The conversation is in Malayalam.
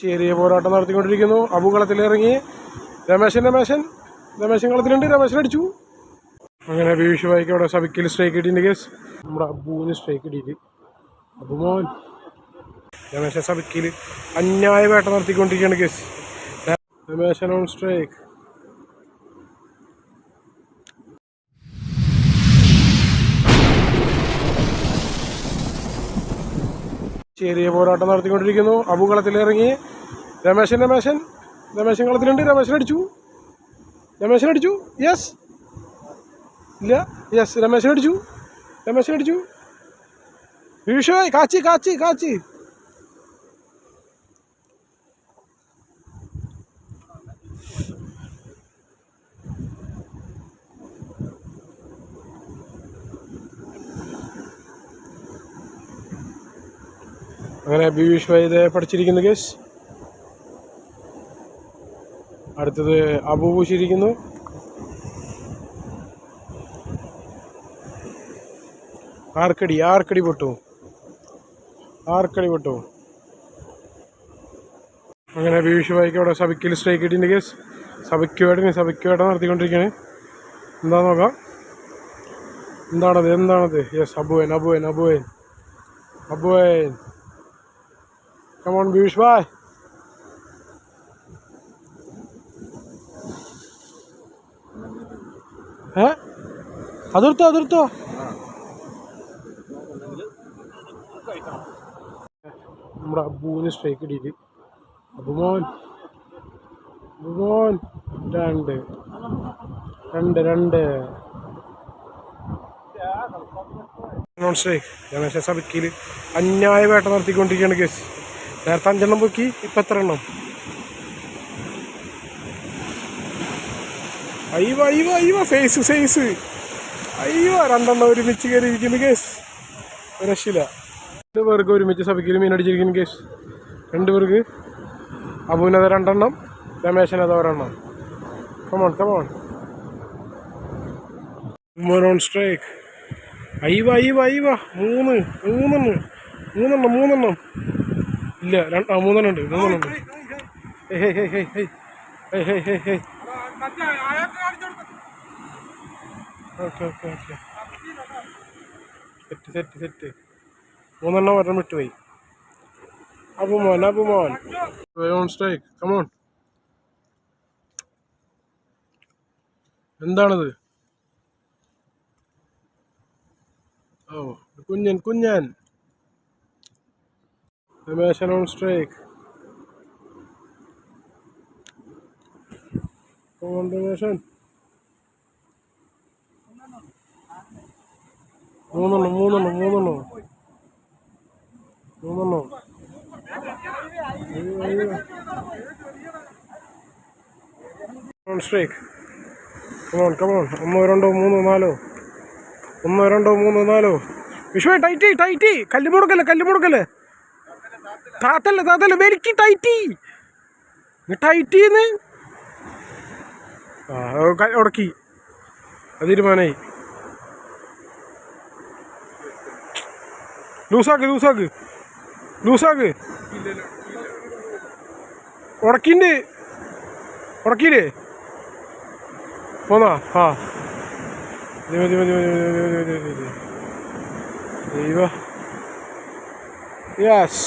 ചെറിയ പോരാട്ടം നടത്തിക്കൊണ്ടിരിക്കുന്നു. അബുകളത്തിലിറങ്ങി രമേശൻ രമേശൻ. രമേശൻ കളത്തിലുണ്ട്. രമേശൻ അടിച്ചു. അങ്ങനെ പീയൂഷ് വായിക്കും അവിടെ സബിക്കിൽ സ്ട്രൈക്ക് കിട്ടിയിട്ടുണ്ട് കേസ് നമ്മുടെ അബുവിന് സ്ട്രൈക്ക് കിട്ടിയിട്ട് അബുമോൻ. രമേശൻ സബിക്കിൽ അന്യായ വേട്ട നടത്തിക്കൊണ്ടിരിക്കുകയാണ് കേസ് രമേശൻ ഓൺ സ്ട്രൈക്ക് ചെറിയ പോരാട്ടം നടത്തിക്കൊണ്ടിരിക്കുന്നു. അബു കളത്തിലിറങ്ങി രമേശൻ രമേശൻ. രമേശൻ കളത്തിലുണ്ട്. രമേശൻ അടിച്ചു. രമേശൻ അടിച്ചു. യെസ് ഇല്ല. യെസ് രമേശൻ അടിച്ചു. രമേശൻ അടിച്ചു. വിഷോയ് കാച്ചി കാച്ചി കാച്ചി. അങ്ങനെ ബീഷ് വൈദ്യ പഠിച്ചിരിക്കുന്നു കേസ് അടുത്തത് അബു പൂശിയിരിക്കുന്നു. ആർക്കടി ആർക്കടി പൊട്ടു? ആർക്കടി പൊട്ടു? അങ്ങനെ ബീഷ് വായിക്ക് അവിടെ സബിക്കിൽ സ്ട്രൈക്ക് കിട്ടിയിട്ടുണ്ട് കേസ് സബിക്ക് വേടന് സബിക്ക് വേട നടത്തിക്കൊണ്ടിരിക്കുകയാണ്. എന്താ നോക്കാം. എന്താണത് എന്താണത്? യെസ് അബുവൻ അബുവൻ അബുവൻ. അബുവൻ. കമോൺ ബീഷ് ബായ് ഏ അതിർത്തോ അതിർത്തോ നമ്മുടെ അബുവിന് സ്ട്രൈക്ക് കിട്ടിയിട്ട് അബുമോൻ. അബുമോൻ. രണ്ട്. രണ്ട് രണ്ട്. നോൺ സ്ട്രൈക്ക് രമേശ സബിക്കിൽ അന്യായ വേട്ട നടത്തിക്കൊണ്ടിരിക്കുകയാണ് കേസ് നേരത്തെ അഞ്ചെണ്ണം പൊക്കി ഇപ്പം എത്ര എണ്ണം അയ്യോ അയ്യോ അയ്യോ ഫേസ് ഫേസ് അയ്യോ രണ്ടെണ്ണം ഒരുമിച്ച് കയറിയിരിക്കുന്നു കേസ് രക്ഷില്ല രണ്ട് പേർക്ക് ഒരുമിച്ച് സഭയ്ക്ക് മീനടിച്ചിരിക്കുന്നു കേസ് രണ്ട് പേർക്ക്. അബുവിനത് രണ്ടെണ്ണം രമേശനത് ഒരെണ്ണം. കമോൺ കമോൺ ഓൺ സ്ട്രൈക്ക് അയ്യോ അയ്യോ അയ്യോ മൂന്ന് മൂന്നെണ്ണം മൂന്നെണ്ണം മൂന്നെണ്ണം. ഇല്ല മൂന്നെണ്ണം ഉണ്ട് മൂന്നെണ്ണം ഉണ്ട് hey hey hey hey hey hey hey hey okay okay okay. Set set set. മൂന്നെണ്ണം ഒരെണ്ണം വിട്ടുപോയി. അബുമോൻ അബുമോൻ. ഓൺ സ്ട്രൈക്ക് കമോൺ എന്താണത്? ഓ കുഞ്ഞൻ കുഞ്ഞൻ. Rameshan on strike come on Rameshan മൂന്നെണ്ണം മൂന്നെണ്ണം മൂന്നെണ്ണം. മൂന്നെണ്ണം. സ്ട്രൈക്ക് കമോൺ കമോൺ ഒന്നോ രണ്ടോ മൂന്നോ നാലോ. ഒന്നോ രണ്ടോ മൂന്നോ നാലോ. വിഷുവേ ടൈറ്റ് ടൈറ്റ് കല്ല് മുടക്കല്ലേ കല്ല് മുടക്കല്ലേ? താത്തല്ലേ താത്തല്ലേ വെരിക്കി ടൈറ്റി. ടൈറ്റിന്ന് ഉടക്കി തീരുമാനമായി ലൂസാക്ക് ലൂസാക്ക്. ലൂസാക്ക്. ഉടക്കിണ്ട് ഉടക്കിയില്ലേ പോന്നാ? ആ. മതി മതി മതി മതി മതി മതി മതി മതി ദൈവ. യെസ്